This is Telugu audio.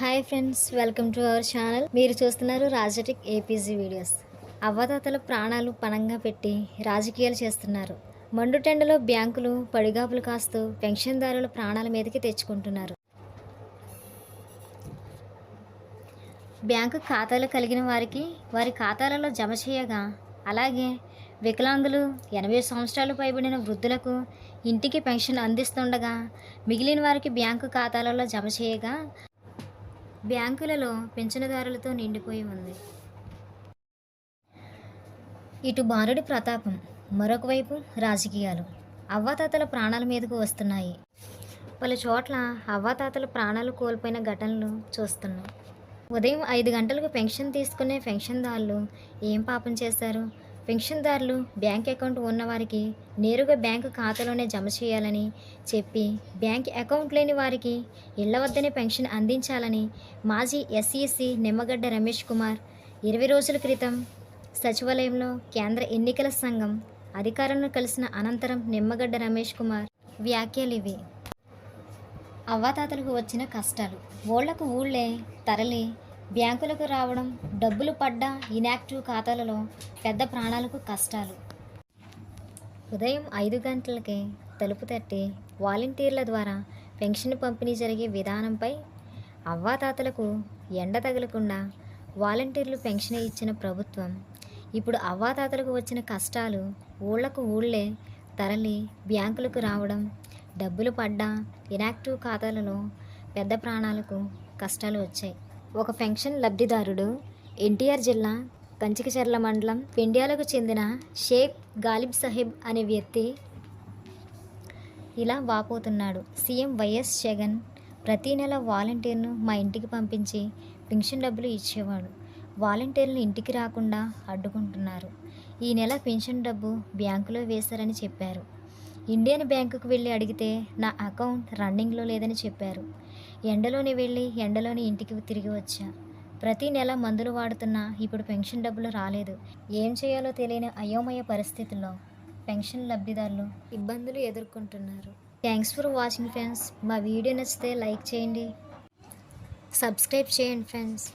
Hi friends welcome to our channel. మీరు చూస్తున్నారు రాజటిక్ ఏపీజీ వీడియోస్. అవ్వదాతల ప్రాణాలు పణంగా పెట్టి రాజకీయాలు చేస్తున్నారు. మండుటెండలో బ్యాంకులు పడిగాపులు కాస్తూ పెన్షన్దారుల ప్రాణాల మీదకి తెచ్చుకుంటున్నారు. బ్యాంకు ఖాతాలు కలిగిన వారికి వారి ఖాతాలలో జమ చేయగా అలాగే వికలాంగులు ఎనభై సంవత్సరాలు పైబడిన వృద్ధులకు ఇంటికి పెన్షన్ అందిస్తుండగా మిగిలిన వారికి బ్యాంకు ఖాతాలలో జమ చేయగా బ్యాంకులలో పెన్షనదారులతో నిండిపోయి ఉంది. ఇటు బారుడి ప్రతాపం మరొక వైపు రాజకీయాలు. అవ్వాతాతల ప్రాణాల మీదకు వస్తున్నాయి. పలు చోట్ల అవ్వాతాతల ప్రాణాలు కోల్పోయిన ఘటనలు చూస్తున్నాం. ఉదయం ఐదు గంటలకు పెన్షన్ తీసుకునే పెన్షన్దారులు ఏం పాపం చేశారు? పెన్షన్దారులు బ్యాంక్ అకౌంట్ ఉన్నవారికి నేరుగా బ్యాంకు ఖాతాలోనే జమ చేయాలని చెప్పి బ్యాంక్ అకౌంట్ లేని వారికి ఇళ్ళ వద్దనే పెన్షన్ అందించాలని మాజీ ఎస్ఈసి నిమ్మగడ్డ రమేష్ కుమార్ ఇరవై రోజుల క్రితం సచివాలయంలో కేంద్ర ఎన్నికల సంఘం అధికారులను కలిసిన అనంతరం నిమ్మగడ్డ రమేష్ కుమార్ వ్యాఖ్యలు ఇవి. అవ్వాతాతలకు వచ్చిన కష్టాలు. ఊళ్ళకు ఊళ్ళే తరలి బ్యాంకులకు రావడం డబ్బులు పడ్డ ఇనాక్టివ్ ఖాతాలలో పెద్ద ప్రాణాలకు కష్టాలు. ఉదయం ఐదు గంటలకే తలుపు తట్టి వాలంటీర్ల ద్వారా పెన్షన్ పంపిణీ జరిగే విధానంపై అవ్వాతాతలకు ఎండ తగలకుండా వాలంటీర్లు పెన్షన్ ఇచ్చిన ప్రభుత్వం ఇప్పుడు అవ్వాతాతలకు వచ్చిన కష్టాలు ఊళ్ళకు ఊళ్ళే తరలి బ్యాంకులకు రావడం డబ్బులు పడ్డా ఇనాక్టివ్ ఖాతాలలో పెద్ద ప్రాణాలకు కష్టాలు వచ్చాయి. ఒక పెన్షన్ లబ్ధిదారుడు ఎన్టీఆర్ జిల్లా కంచికచర్ల మండలం పెండ్యాలకు చెందిన షేక్ గాలిబ్ సాహెబ్ అనే వ్యక్తి ఇలా వాపోతున్నాడు. సీఎం వైఎస్ జగన్ ప్రతీ నెల వాలంటీర్ను మా ఇంటికి పంపించి పెన్షన్ డబ్బులు ఇచ్చేవాడు. వాలంటీర్లు ఇంటికి రాకుండా అడ్డుకుంటున్నారు. ఈ నెల పెన్షన్ డబ్బు బ్యాంకులో వేశారని చెప్పారు. ఇండియన్ బ్యాంకుకు వెళ్ళి అడిగితే నా అకౌంట్ రన్నింగ్లో లేదని చెప్పారు. ఎండలోనే వెళ్ళి ఎండలోనే ఇంటికి తిరిగి వచ్చా. ప్రతి నెల మందులు వాడుతున్నా ఇప్పుడు పెన్షన్ డబ్బులు రాలేదు. ఏం చేయాలో తెలియని అయోమయ పరిస్థితుల్లో పెన్షన్ లబ్ధిదారులు ఇబ్బందులు ఎదుర్కొంటున్నారు. Thanks for watching friends. మా వీడియో నచ్చితే లైక్ చేయండి. సబ్స్క్రైబ్ చేయండి ఫ్రెండ్స్.